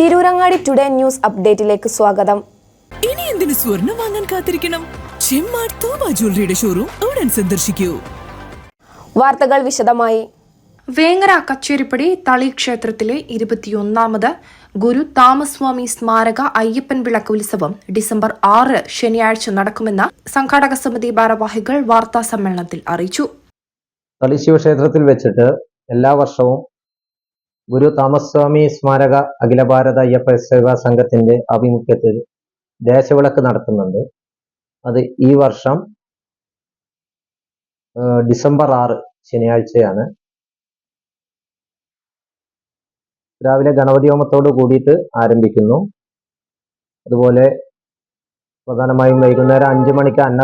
Tirurangadi today news അപ്ഡേറ്റിലേക്ക് സ്വാഗതം. ഇനി എന്തിനു സ്വർണം വാങ്ങാൻ കാത്തിരിക്കണം? ചെമ്മാട് തോമ ജ്വല്ലറിയുടെ ഷോറൂം ഉടൻ സന്ദർശിക്കൂ. വാർത്തകൾ വിശദമായി. വേങ്ങര കച്ചേരിപ്പടി തളി ക്ഷേത്രത്തിലെ ഇരുപത്തിയൊന്നാമത് ഗുരു താമസ്വാമി സ്മാരക അയ്യപ്പൻ വിളക്ക് ഉത്സവം ഡിസംബർ ആറ് ശനിയാഴ്ച നടക്കുമെന്ന് സംഘാടക സമിതി ഭാരവാഹികൾ വാർത്താ സമ്മേളനത്തിൽ അറിയിച്ചു. തളി ശിവക്ഷേത്രത്തിൽ വെച്ചിട്ട് എല്ലാ വർഷവും ഗുരു താമസ്വാമി സ്മാരക അഖില ഭാരത അയ്യപ്പ സേവാ സംഘത്തിന്റെ ആഭിമുഖ്യത്തിൽ ദേശവിളക്ക് നടത്തുന്നുണ്ട്. അത് ഈ വർഷം ഡിസംബർ ആറ് ശനിയാഴ്ചയാണ്. രാവിലെ ഗണപതി ഹോമത്തോട് കൂടിയിട്ട് ആരംഭിക്കുന്നു. അതുപോലെ പ്രധാനമായും വൈകുന്നേരം അഞ്ചു മണിക്ക് അന്ന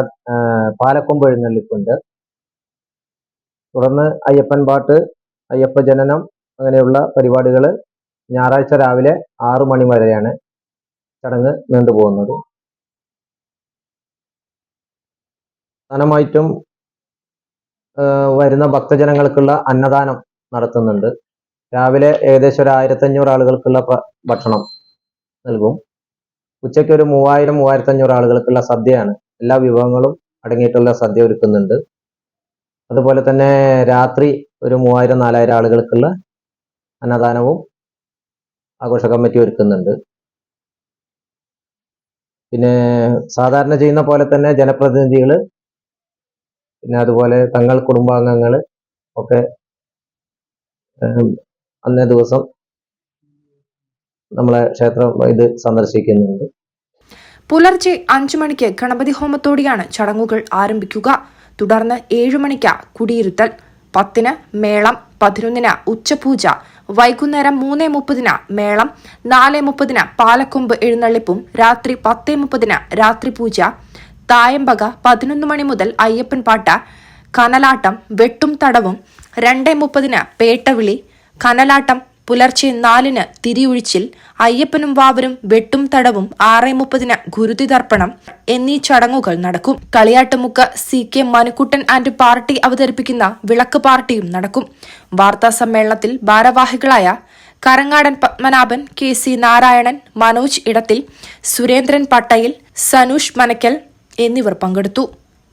പാലക്കൊമ്പ് എഴുന്നള്ളിപ്പുണ്ട്. തുടർന്ന് അയ്യപ്പൻ പാട്ട് അയ്യപ്പ ജനനം അങ്ങനെയുള്ള പരിപാടികൾ ഞായറാഴ്ച രാവിലെ ആറു മണി വരെയാണ് ചടങ്ങ് നീണ്ടുപോകുന്നത് പ്രധാനമായിട്ടും വരുന്ന ഭക്തജനങ്ങൾക്കുള്ള അന്നദാനം നടത്തുന്നുണ്ട്. രാവിലെ ഏകദേശം ഒരു ആയിരത്തഞ്ഞൂറ് ആളുകൾക്കുള്ള ഭക്ഷണം നൽകും. ഉച്ചയ്ക്ക് ഒരു മൂവായിരം മൂവായിരത്തി അഞ്ഞൂറ് ആളുകൾക്കുള്ള സദ്യയാണ്. എല്ലാ വിഭവങ്ങളും അടങ്ങിയിട്ടുള്ള സദ്യ ഒരുക്കുന്നുണ്ട്. അതുപോലെ തന്നെ രാത്രി ഒരു മൂവായിരം നാലായിരം ആളുകൾക്കുള്ള അന്നദാനവും ആഘോഷ കമ്മിറ്റി ഒരുക്കുന്നുണ്ട്. പിന്നെ സാധാരണ ചെയ്യുന്ന പോലെ തന്നെ ജനപ്രതിനിധികൾ പിന്നെ അതുപോലെ തങ്ങൾ കുടുംബാംഗങ്ങൾ ഒക്കെ അന്നേ ദിവസം നമ്മളെ ക്ഷേത്രം ഇത് സന്ദർശിക്കുന്നുണ്ട്. പുലർച്ചെ അഞ്ചു മണിക്ക് ഗണപതി ഹോമത്തോടെയാണ് ചടങ്ങുകൾ ആരംഭിക്കുക. തുടർന്ന് ഏഴു മണിക്ക് കുടിയിരുത്തൽ. പത്തിന് മേളം പതിനൊന്നിന് ഉച്ചപൂജ. വൈകുന്നേരം മൂന്ന് മുപ്പതിന് മേളം നാല് മുപ്പതിന് പാലക്കൊമ്പ് എഴുന്നള്ളിപ്പും രാത്രി പത്ത് മുപ്പതിന് രാത്രി പൂജ തായമ്പക പതിനൊന്ന് മണി മുതൽ അയ്യപ്പൻ പാട്ട കനലാട്ടം വെട്ടും തടവും രണ്ട് മുപ്പതിന് പേട്ടവിളി കനലാട്ടം പുലർച്ചെ നാലിന് തിരിയൊഴിച്ചിൽ അയ്യപ്പനും വാവരും വെട്ടും തടവും ആറേ മുപ്പതിന് ഗുരുതി തർപ്പണം എന്നീ ചടങ്ങുകൾ നടക്കും. Kaliyattumukku C K Manukuttan and party അവതരിപ്പിക്കുന്ന വിളക്ക് പാർട്ടിയും നടക്കും. വാർത്താ സമ്മേളനത്തിൽ ഭാരവാഹികളായ കരങ്ങാടൻ പത്മനാഭൻ കെ സി നാരായണൻ മനോജ് ഇടത്തിൽ സുരേന്ദ്രൻ പട്ടയിൽ സനൂഷ് മനക്കൽ എന്നിവർ പങ്കെടുത്തു.